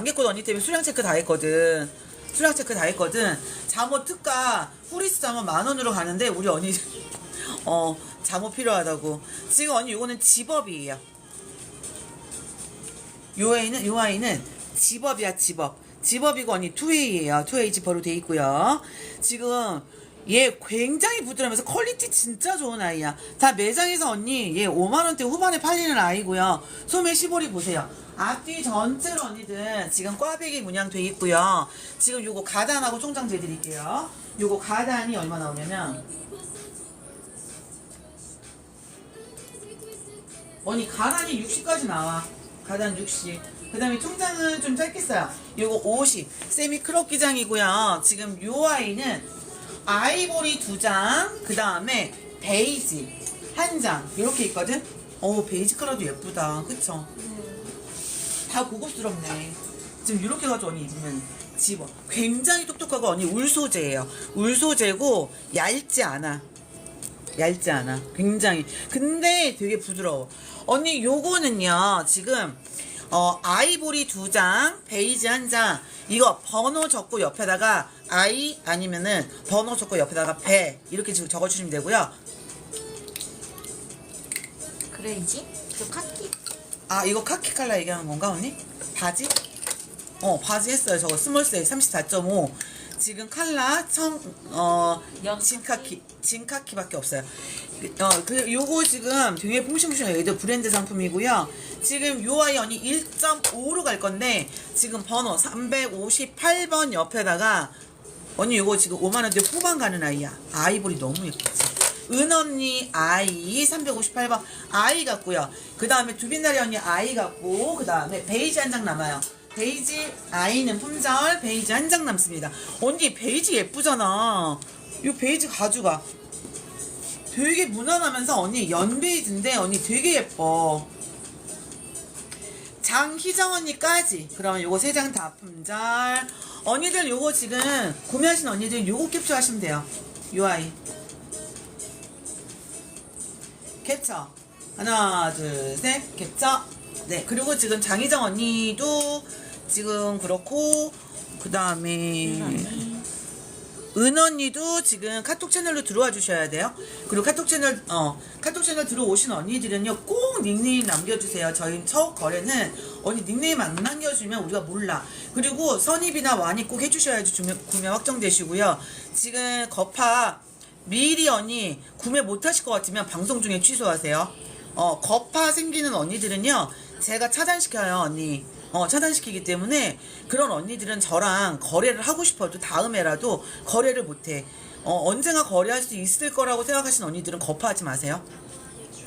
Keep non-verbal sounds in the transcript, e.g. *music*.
안개꽃 언니 때문에 수량 체크 다 했거든. 수량 체크 다 했거든. 잠옷 특가 후리스 잠옷 만 원으로 가는데 우리 언니 *laughs* 어 잠옷 필요하다고. 지금 언니 요거는 집업이에요. 요 아이는 요 아이는 집업이야 집업. 집업이고 언니 투웨이예요. 투웨이 지퍼로 돼 있고요. 지금 얘 굉장히 부드러우면서 퀄리티 진짜 좋은 아이야. 다 매장에서 언니 얘 5만 원대 후반에 팔리는 아이고요. 소매 시보리 보세요. 앞뒤 전체로 언니들 지금 꽈배기 문양돼 있고요. 지금 요거 가단하고 총장 재드릴게요. 요거 가단이 얼마 나오냐면 언니 가단이 60까지 나와. 가단 60. 그 다음에 총장은 좀 짧게 써요. 요거 50. 세미 크롭 기장이고요. 지금 요 아이는 아이보리 두 장, 그 다음에 베이지 한 장. 이렇게 있거든? 어 베이지 컬러도 예쁘다. 그쵸? 다 고급스럽네. 지금 이렇게 가지고 언니 입으면 집어. 굉장히 똑똑하고 언니 울 소재예요. 울 소재고 얇지 않아. 얇지 않아. 굉장히. 근데 되게 부드러워. 언니 요거는요. 지금 어 아이보리 두 장, 베이지 한 장. 이거 번호 적고 옆에다가 아이 아니면은 번호 적고 옆에다가 배 이렇게 지금 적어주시면 되고요. 그레이지? 그 카키? 아 이거 카키 칼라 얘기하는 건가 언니? 바지? 어 바지 했어요 저거 스몰 사이즈 34.5 지금 칼라 청 어 연 진카키 진카키밖에 없어요 어 그 요거 지금 되게 퐁신퐁신해요 얘도 브랜드 상품이고요 지금 요 아이 언니 1.5로 갈 건데 지금 번호 358번 옆에다가 언니 요거 지금 5만원대 후반 가는 아이야 아이보리 너무 예쁘지 은언니 아이 358번 아이 같고요. 그 다음에 두빈다리 언니 아이 같고 그 다음에 베이지 한 장 남아요. 베이지 아이는 품절 베이지 한 장 남습니다. 언니 베이지 예쁘잖아. 이 베이지 가져가. 되게 무난하면서 언니 연 베이지인데 언니 되게 예뻐. 장희정 언니까지. 그러면 요거 세 장 다 품절. 언니들 요거 지금 구매하신 언니들 요거 캡처하시면 돼요. 요 아이. 캡처. 하나, 둘, 셋, 캡처. 네, 그리고 지금 장희정 언니도 지금 그렇고, 그 다음에, 은 언니도 지금 카톡 채널로 들어와 주셔야 돼요. 그리고 카톡 채널, 어, 카톡 채널 들어오신 언니들은요, 꼭 닉네임 남겨주세요. 저희 첫 거래는 언니 닉네임 안 남겨주면 우리가 몰라. 그리고 선입이나 완입 꼭 해주셔야지 구매, 구매 확정되시고요. 지금 거파, 미리 언니 구매 못 하실 것 같으면 방송 중에 취소하세요. 어, 거파 생기는 언니들은요, 제가 차단시켜요, 언니. 어, 차단시키기 때문에 그런 언니들은 저랑 거래를 하고 싶어도 다음에라도 거래를 못 해. 어, 언젠가 거래할 수 있을 거라고 생각하시는 언니들은 거파하지 마세요.